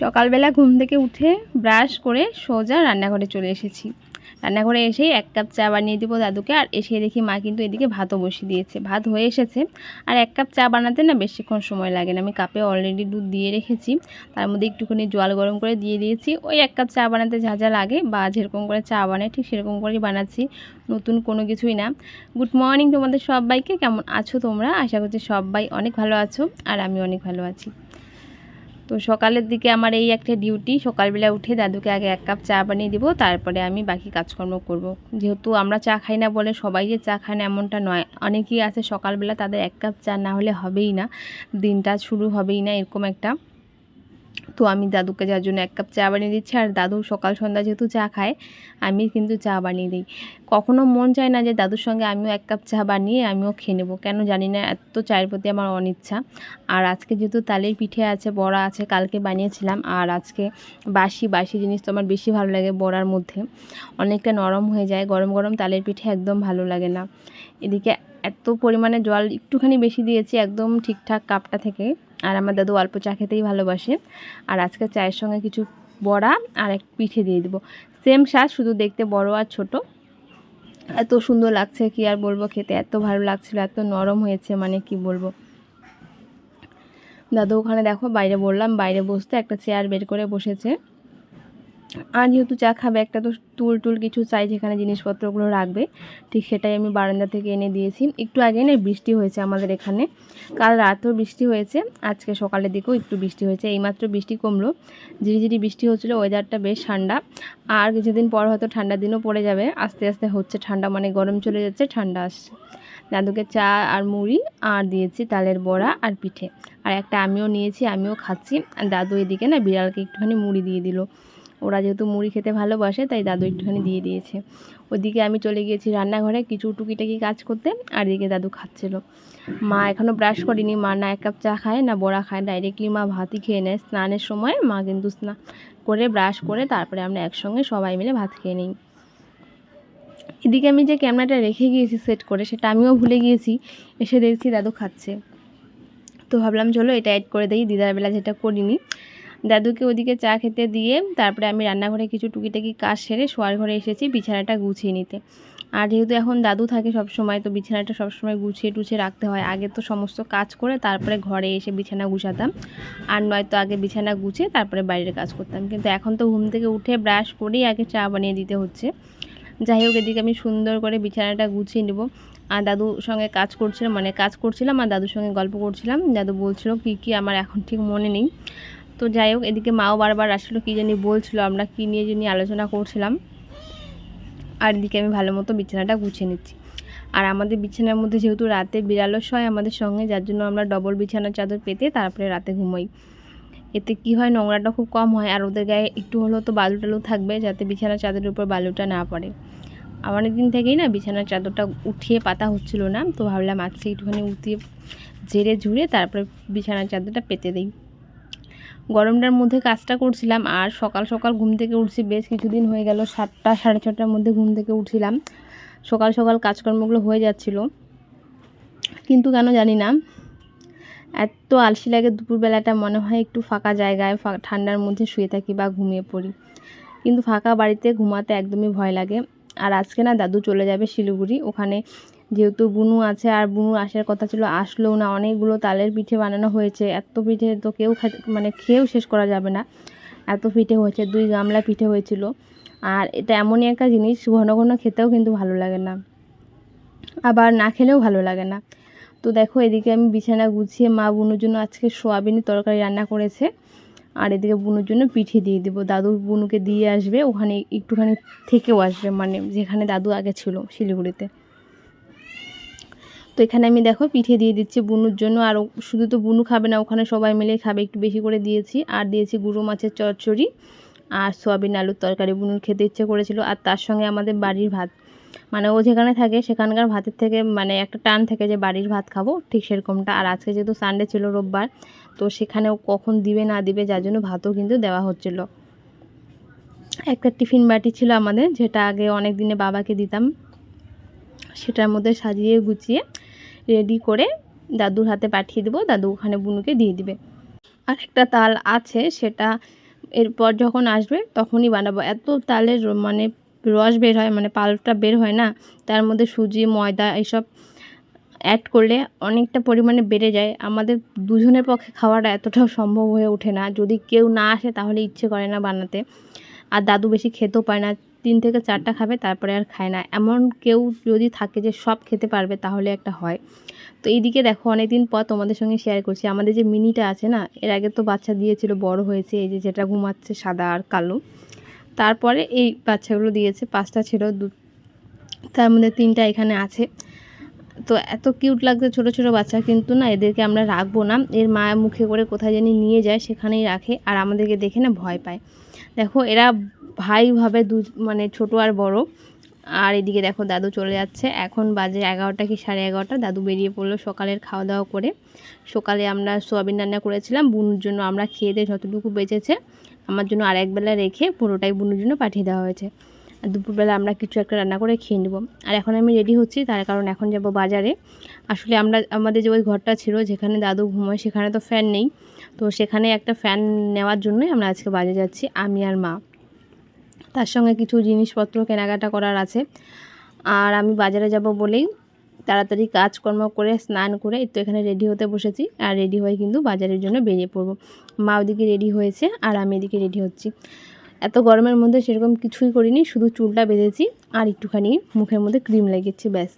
সকালবেলা ঘুম থেকে উঠে ব্রাশ করে সোজা রান্নাঘরে চলে এসেছি। রান্নাঘরে এসেই এক কাপ চা বানিয়ে দিব দাদুকে আর এসে দেখি মা কিন্তু এদিকে ভাতও বসিয়ে দিয়েছে। ভাত হয়ে এসেছে আর এক কাপ চা বানাতে না বেশিক্ষণ সময় লাগে না। আমি কাপে অলরেডি দুধ দিয়ে রেখেছি। তার মধ্যে একটুখানি জল গরম করে দিয়ে দিয়েছি। ওই এক কাপ চা বানাতে যা যা লাগে বা যেরকম করে চা বানায় ঠিক সেরকম করেই বানাচ্ছি। নতুন কোনো কিছুই না। গুড মর্নিং তোমাদের সবাইকে। কেমন আছো তোমরা? আশা করছি সবাই অনেক ভালো আছো আর আমি অনেক ভালো আছি। তো সকালের দিকে আমার এই একটা ডিউটি সকালবেলা উঠে দাদুকে আগে এক কাপ চা বানিয়ে দেবো, তারপরে আমি বাকি কাজকর্ম করব। যেহেতু আমরা চা খাই না বলে সবাই যে চা খায় না এমনটা নয়, অনেকেই আছে সকালবেলা তাদের এক কাপ চা না হলে হবেই না, দিনটা শুরু হবেই না, এরকম একটা তো আমি দাদুকে যার জন্য এক কাপ চা বানিয়ে দিচ্ছি, আর দাদু সকাল সন্ধ্যা যেহেতু চা খায়, আমি কিন্তু চা বানিয়ে দিই। কখনও মন চায় না যে দাদুর সঙ্গে আমিও এক কাপ চা বানিয়ে আমিও খেয়ে নেব। কেন জানি না, এত চায়ের প্রতি আমার অনিচ্ছা। আর আজকে যেহেতু তালের পিঠে আছে, বড়া আছে, কালকে বানিয়েছিলাম, আর আজকে বাসি বাসি জিনিস তো আমার বেশি ভালো লাগে বড়ার মধ্যে। অনেকটা নরম হয়ে যায়, গরম গরম তালের পিঠে একদম ভালো লাগে না। এদিকে এত পরিমাণে জল একটুখানি বেশি দিয়েছি, একদম ঠিকঠাক কাপটা থেকে। আর আমার দাদু অল্প চা খেতেই ভালোবাসে। আর আজকে চায়ের সঙ্গে কিছু বড়া আর এক পিঠে দিয়ে দেবো। সেম স্বাদ, শুধু দেখতে বড় আর ছোট। এত সুন্দর লাগছে, কি আর বলব খেতে? এত ভালো লাগছিল, এত নরম হয়েছে মানে কি বলব? দাদু ওখানে দেখো, বাইরে বললাম, বাইরে বসতে একটা চেয়ার বের করে বসেছে। আর যেহেতু চা খাবে, একটা তো টুল টুল কিছু চাই যেখানে জিনিসপত্রগুলো রাখবে। ঠিক সেটাই আমি বারান্দা থেকে এনে দিয়েছি। একটু আগে না বৃষ্টি হয়েছে আমাদের এখানে। কাল রাতেও বৃষ্টি হয়েছে, আজকে সকালের দিকেও একটু বৃষ্টি হয়েছে। এইমাত্র বৃষ্টি কমলো। ঝিরিঝিরি বৃষ্টি হচ্ছিল ওয়েদারটা বেশ ঠান্ডা। আর কিছুদিন পর হয়তো ঠান্ডার দিনও পড়ে যাবে। আস্তে আস্তে হচ্ছে ঠান্ডা মানে গরম চলে যাচ্ছে, ঠান্ডা আসছে। দাদুকে চা আর মুড়ি আর দিয়েছি তালের বড়া আর পিঠে। আর একটা আমিও নিয়েছি, আমিও খাচ্ছি। আর দাদু এদিকে না বিড়ালকে একটুখানি মুড়ি দিয়ে দিল। ওরা যেহেতু মুড়ি খেতে ভালোবাসে, তাই দাদু একটুখানি দিয়ে দিয়েছে। ওদিকে আমি চলে গিয়েছি রান্নাঘরে কিছু টুকিটাকি কাজ করতে, আর এদিকে দাদু খাচ্ছিল। মা এখনও ব্রাশ করিনি, মা না এক কাপ চা খায়, না বড়া খায় ডাইরেক্টলি মা ভাতই খেয়ে নেয়। স্নানের সময় মা কিন্তু স্নান করে, ব্রাশ করে, তারপরে আমরা একসঙ্গে সবাই মিলে ভাত খেয়ে নিই। এদিকে আমি যে ক্যামেরাটা রেখে গিয়েছি সেট করে, সেটা আমিও ভুলে গিয়েছি, এসে দেখছি দাদু খাচ্ছে। তো ভাবলাম, চলো এটা অ্যাড করে দিই, দিদার বেলা যেটা করিনি। দাদুকে ওদিকে চা খেতে দিয়ে তারপরে আমি রান্নাঘরে কিছু টুকিটাকি কাজ সেরে শোয়ার ঘরে এসেছি বিছানাটা গুছিয়ে নিতে। আর যেহেতু এখন দাদু থাকে সব সময় তো বিছানাটা সবসময় গুছিয়ে টুছিয়ে রাখতে হয়। আগে তো সমস্ত কাজ করে তারপরে ঘরে এসে বিছানা গুছাতাম। আর নয়তো আগে বিছানা গুছিয়ে তারপরে বাইরের কাজ করতাম। কিন্তু এখন তো ঘুম থেকে উঠে ব্রাশ করেই আগে চা বানিয়ে দিতে হচ্ছে। যাই হোক, এদিকে আমি সুন্দর করে বিছানাটা গুছিয়ে নেব। আর দাদুর সঙ্গে কাজ করছিলাম মানে কাজ করছিলাম আর দাদুর সঙ্গে গল্প করছিলাম। দাদু বলছিল, কী কী আমার এখন ঠিক মনে নেই? তো যাই হোক, এদিকে মাও বারবার আসলো, কী জানি বলছিল, আমরা কী নিয়ে জানি আলোচনা করছিলাম। আর এদিকে আমি ভালো মতো বিছানাটা গুছিয়ে নিচ্ছি। আর আমাদের বিছানার মধ্যে যেহেতু রাতে বিড়ালও হয় আমাদের সঙ্গে, যার জন্য আমরা ডবল বিছানার চাদর পেতে তারপরে রাতে ঘুমোই। এতে কি হয়, নোংরাটা খুব কম হয়, আর ওদের গায়ে একটু হলেও তো বালু টালু থাকবে, যাতে বিছানার চাদরের উপর বালুটা না পড়ে। অনেক দিন থেকেই না বিছানার চাদরটা উঠিয়ে পাতা হচ্ছিল না, তো ভাবলাম আজকে একটুখানি উঠিয়ে ঝেড়ে ঝুড়ে তারপরে বিছানার চাদরটা পেতে দিই। গরমটার মধ্যে কাজটা করছিলাম আর সকাল সকাল ঘুম থেকে উঠছি, বেশ কিছুদিন হয়ে গেল, সাতটা সাড়ে ছটার মধ্যে ঘুম থেকে উঠছিলাম। সকাল সকাল কাজকর্মগুলো হয়ে যাচ্ছিল। কিন্তু কেন জানি না, এত আলসি লাগে দুপুরবেলাটা, মনে হয় একটু ফাঁকা জায়গায় ঠান্ডার মধ্যে শুয়ে থাকি বা ঘুমিয়ে পড়ি। কিন্তু ফাঁকা বাড়িতে ঘুমাতে একদমই ভয় লাগে। আর আজকে না দাদু চলে যাবে শিলিগুড়ি, ওখানে যেহেতু বুনু আছে আর বুনু আসার কথা ছিল আসলেও না। অনেকগুলো তালের পিঠে বানানো হয়েছে। এত পিঠে তো কেউ মানে খেয়েও শেষ করা যাবে না। এত পিঠে হয়েছে, দুই গামলা পিঠে হয়েছিল। আর এটা এমনই একটা জিনিস, ঘন ঘন খেতেও কিন্তু ভালো লাগে না। আবার না খেলেও ভালো লাগে না। তো দেখো, এদিকে আমি বিছানা গুছিয়ে মা বুনুর জন্য আজকে সোয়াবিনের তরকারি রান্না করেছে। আর এদিকে বুনুর জন্য পিঠে দিয়ে দেবো। দাদু বুনুকে দিয়ে আসবে, ওখানে একটুখানি থেকেও আসবে মানে যেখানে দাদু আগে ছিল শিলিগুড়িতে। তো এখানে আমি দেখো পিঠে দিয়ে দিচ্ছি বুনুর জন্য, আর শুধু তো বুনু খাবে না, ওখানে সবাই মিলে খাবে, একটু বেশি করে দিয়েছি। আর দিয়েছি গুঁড়ো মাছের চচ্চড়ি আর সোয়াবিন আলুর তরকারি। বুনুর খেতে ইচ্ছে করেছিল, আর তার সঙ্গে আমাদের বাড়ির ভাত। মানে ও যেখানে থাকে, সেখানকার ভাতের থেকে মানে একটা টান থেকে যে বাড়ির ভাত খাব, ঠিক সেরকমটা। আর আজকে যেহেতু সানডে ছিল রোববার, তো সেখানেও কখন দিবে না দিবে, যার জন্য ভাতও কিন্তু দেওয়া হচ্ছিল। একটা টিফিন বাটি ছিল আমাদের, যেটা আগে অনেক দিনে বাবাকে দিতাম। সেটার মধ্যে সাজিয়ে গুছিয়ে রেডি করে দাদুর হাতে পাঠিয়ে দেবো। দাদু ওখানে বুনুকে দিয়ে দিবে। আর একটা তাল আছে, সেটা এরপর যখন আসবে তখনই বানাবো। এত তালের মানে রস বের হয় মানে পালটা বের হয় না, তার মধ্যে সুজি, ময়দা এইসব অ্যাড করলে অনেকটা পরিমাণে বেড়ে যায়। আমাদের দুজনের পক্ষে খাওয়াটা এতটাও সম্ভব হয়ে ওঠে না। যদি কেউ না আসে তাহলে ইচ্ছে করে না বানাতে। আর দাদু বেশি খেতেও পায় না। তিন থেকে চারটা খাবে, তারপরে আর খায় না। এমন কেউ যদি থাকে যে সব খেতে পারবে, তাহলে একটা হয়। তো এইদিকে দেখো, অনেকদিন পর তোমাদের সঙ্গে শেয়ার করছি। আমাদের যে মিনিটা আছে না, এর আগে তো বাচ্চা দিয়েছিল, বড় হয়েছে, এই যে যেটা ঘুমাচ্ছে সাদা আর কালো। তারপরে এই বাচ্চাগুলো দিয়েছে, পাঁচটা ছিল, দু, তার মধ্যে তিনটা এখানে আছে। তো এত কিউট লাগছে ছোট ছোট বাচ্চা, কিন্তু না এদেরকে আমরা রাখব না। এর মা মুখে করে কোথায় জানি নিয়ে যায়, সেখানেই রাখে, আর আমাদেরকে দেখে না ভয় পায়। দেখো, এরা ভাই ভাবে দু মানে ছোট আর বড়। আর এদিকে দেখো দাদু চলে যাচ্ছে। এখন বাজে এগারোটা কি সাড়ে এগারোটা? দাদু বেরিয়ে পড়ল সকালের খাওয়া দাওয়া করে। সকালে আমরা সোয়াবিন রান্না করেছিলাম। বুনুর জন্য আমরা খেয়ে দিয়ে যতটুকু বেঁচেছে, আমার জন্য আর একবেলা রেখে পুরোটাই বুনুর জন্য পাঠিয়ে দেওয়া হয়েছে। আর দুপুরবেলা আমরা কিছু একটা রান্না করে খেয়ে নেব। আর এখন আমি রেডি হচ্ছি, তার কারণ এখন যাব বাজারে। আসলে আমরা, আমাদের যে ওই ঘরটা ছিল, যেখানে দাদু ঘুমোয়, সেখানে তো ফ্যান নেই। তো সেখানে একটা ফ্যান নেওয়ার জন্যই আমরা আজকে বাজারে যাচ্ছি, আমি আর মা। তার সঙ্গে কিছু জিনিসপত্র কেনাকাটা করার আছে। আর আমি বাজারে যাব বলেই তাড়াতাড়ি কাজকর্ম করে, স্নান করে তো এখানে রেডি হতে বসেছি। আর রেডি হয়ে কিন্তু বাজারের জন্য বেরিয়ে পড়ব। মা ওদিকে রেডি হয়েছে আর আমি এদিকে রেডি হচ্ছি। এত গরমের মধ্যে সেরকম কিছুই করিনি, শুধু চুলটা বেঁধেছি আর একটুখানি মুখের মধ্যে ক্রিম লেগেছি ব্যাস।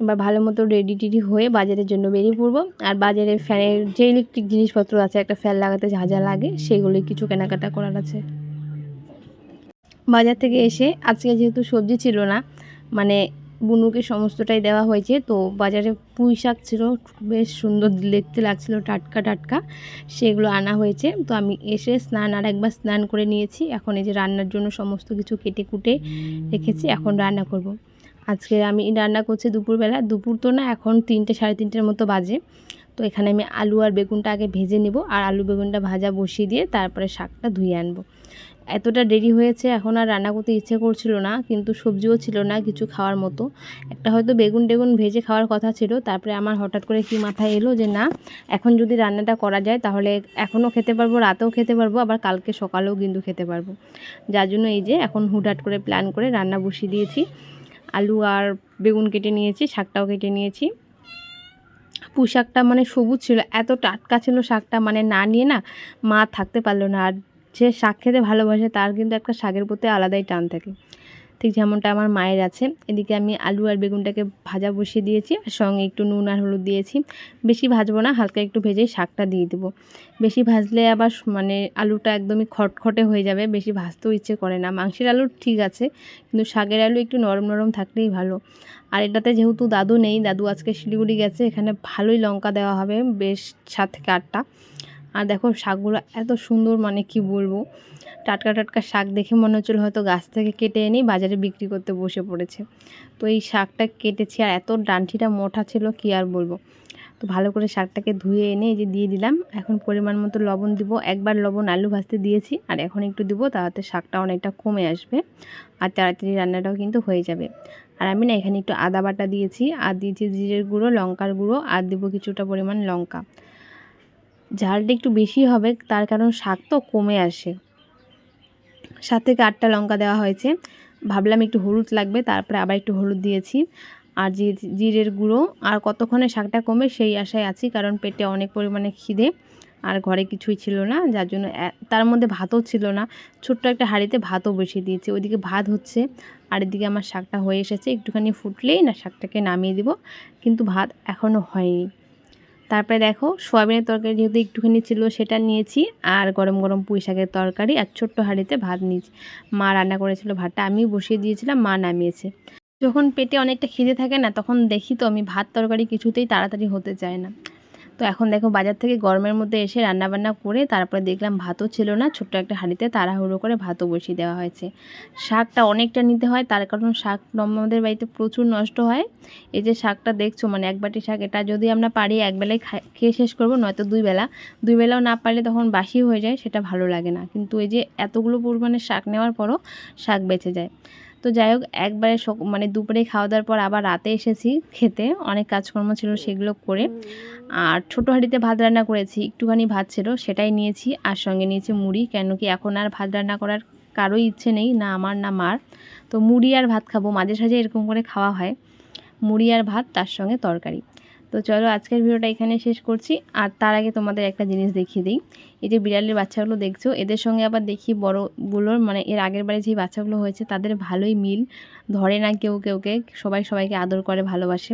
এবার ভালো মতো রেডি টেডি হয়ে বাজারের জন্য বেরিয়ে পড়ব। আর বাজারে ফ্যানের যে ইলেকট্রিক জিনিসপত্র আছে, একটা ফ্যান লাগাতে যা যা লাগে, সেগুলোই কিছু কেনাকাটা করার আছে। বাজার থেকে এসে আজকে যেহেতু সবজি ছিল না মানে বুনুকে সমস্তটাই দেওয়া হয়েছে, তো বাজারে পুঁই শাক ছিল, বেশ সুন্দর দেখতে লাগছিল, টাটকা টাটকা, সেগুলো আনা হয়েছে। তো আমি এসে স্নান আর একবার স্নান করে নিয়েছি, এখন এই যে রান্নার জন্য সমস্ত কিছু কেটে কুটে রেখেছি, এখন রান্না করব। আজকে আমি রান্না করছি দুপুরবেলা, দুপুর তো না এখন তিনটে, সাড়ে তিনটের মতো বাজে। তো এখানে আমি আলু আর বেগুনটা আগে ভেজে নেব, আর আলু বেগুনটা ভাজা বসিয়ে দিয়ে তারপরে শাকটা ধুয়ে আনব। এতটা দেরি হয়েছে, এখন আর রান্না করতে ইচ্ছে করছিল না, কিন্তু সবজিও ছিল না কিছু খাওয়ার মতো। একটা হয়তো বেগুন টেগুন ভেজে খাওয়ার কথা ছিল, তারপরে আমার হঠাৎ করে কি মাথায় এলো যে না, এখন যদি রান্নাটা করা যায় তাহলে এখনও খেতে পারব, রাতেও খেতে পারব, আবার কালকে সকালেও কিন্তু খেতে পারব। যার জন্য এই যে এখন হুটহাট করে প্ল্যান করে রান্না বসিয়ে দিয়েছি। আলু আর বেগুন কেটে নিয়েছি, শাকটাও কেটে নিয়েছি। পুঁই মানে সবুজ ছিল এত টাটকা ছিল শাকটা মানে না নিয়ে না মা থাকতে পারল না, আর যে শাক খেতে ভালোবাসে, তার কিন্তু একটা শাকের প্রতি আলাদাই টান থাকে। ঠিক যেমনটা আমার মায়ের আছে। এদিকে আমি আলু আর বেগুনটাকে ভাজা বসিয়ে দিয়েছি, আর সঙ্গে একটু নুন আর হলুদ দিয়েছি। বেশি ভাজবো না, হালকা একটু ভেজেই শাকটা দিয়ে দেবো। বেশি ভাজলে আবার মানে আলুটা একদমই খটখটে হয়ে যাবে, বেশি ভাজতেও ইচ্ছে করে না। মাংসের আলু ঠিক আছে, কিন্তু শাকের আলু একটু নরম নরম থাকলেই ভালো। আর এটাতে যেহেতু দাদু নেই, দাদু আজকে শিলিগুড়ি গেছে, এখানে ভালোই লঙ্কা দেওয়া হবে, বেশ সাত থেকে আটটা। আর দেখো শাকগুলো এত সুন্দর মানে কি বলব? টাটকা টাটকা শাক দেখে মনে হচ্ছিল হয়তো গাছ থেকে কেটে এনেই বাজারে বিক্রি করতে বসে পড়েছে। তো এই শাকটা কেটেছি আর এত ডান্ঠিটা মোটা ছিল, কি আর বলব? তো ভালো করে শাকটাকে ধুয়ে এনে এই যে দিয়ে দিলাম। এখন পরিমাণ মতো লবণ দিব। একবার লবণ আলু ভাজতে দিয়েছি আর এখন একটু দিব, তাতে শাকটা অনেকটা কমে আসবে আর তাড়াতাড়ি রান্নাটাও কিন্তু হয়ে যাবে। আর আমি না এখানে একটু আদা বাটা দিয়েছি, আর দিয়েছি জিরের গুঁড়ো, লঙ্কার গুঁড়ো, আর দেবো কিছুটা পরিমাণ লঙ্কা। ঝালটা একটু বেশি হবে, তার কারণ শাক তো কমে আসে। সাত থেকে আটটা লঙ্কা দেওয়া হয়েছে। ভাবলাম একটু হলুদ লাগবে, তারপরে আবার একটু হলুদ দিয়েছি। আর জিরের গুঁড়ো, আর কতক্ষণে শাকটা কমে সেই আশায় আছি, কারণ পেটে অনেক পরিমাণে খিদে, আর ঘরে কিছুই ছিল না, যার জন্য তার মধ্যে ভাতও ছিল না। ছোট্ট একটা হাঁড়িতে ভাতও বসিয়ে দিয়েছি। ওইদিকে ভাত হচ্ছে, আর এদিকে আমার শাকটা হয়ে এসেছে। একটুখানি ফুটলেই না শাকটাকে নামিয়ে দিব, কিন্তু ভাত এখনও হয়নি। তারপরে দেখো সোয়াবিনের তরকারি যেহেতু একটুখানি ছিল, সেটা নিয়েছি আর গরম গরম পুঁই শাকের তরকারি আর ছোট্ট হাঁড়িতে ভাত নিয়েছি। মা রান্না করেছিল ভাতটা আমি বসিয়ে দিয়েছিলাম, মা নামিয়েছে। যখন পেটে অনেকটা খিদে থাকে না, তখন দেখি তো আমি ভাত তরকারি কিছুতেই তাড়াতাড়ি হতে চায় না। তো এখন দেখো বাজার থেকে গরমের মধ্যে এসে রান্নাবান্না করে তারপরে দেখলাম ভাতও ছিল না, ছোট্ট একটা হাঁড়িতে তাড়াহুড়ো করে ভাতও বসিয়ে দেওয়া হয়েছে। শাকটা অনেকটা নিতে হয়, তার কারণ শাক আমাদের বাড়িতে প্রচুর নষ্ট হয়। এই যে শাকটা দেখছ মানে এক বাটি শাক, এটা যদি আমরা পারি একবেলায় খেয়ে শেষ করব, নয়তো দুই বেলা। দুই বেলাও না পারলে তখন বাসি হয়ে যায়, সেটা ভালো লাগে না। কিন্তু এই যে এতগুলো পরিমাণে শাক নেওয়ার পরও শাক বেঁচে যায়। তো যাই হোক একবারে মানে দুপুরে খাওয়া দাওয়ার পর আবার রাতে এসেছি খেতে। অনেক কাজকর্ম ছিল সেগুলো করে। আর ছোটো হাঁড়িতে ভাত রান্না করেছি একটুখানি ভাত ছিল সেটাই নিয়েছি। আর সঙ্গে নিয়েছি মুড়ি কেন কি এখন আর ভাত রান্না করার কারোই ইচ্ছে নেই না আমার না মার। তো মুড়ি আর ভাত খাব মাঝে সাঝে এরকম করে খাওয়া হয়। মুড়ি আর ভাত তার সঙ্গে তরকারি। তো চলো আজকের ভিডিওটা এখানে শেষ করছি। আর তার আগে তোমাদের একটা জিনিস দেখিয়ে দিই। এই যে বিড়ালের বাচ্চাগুলো দেখছ, এদের সঙ্গে আবার দেখি বড়গুলোর মানে এর আগের বারে যেই বাচ্চাগুলো হয়েছে, তাদের ভালোই মিল। ধরে না কেউ কেউকে, সবাই সবাইকে আদর করে, ভালোবাসে।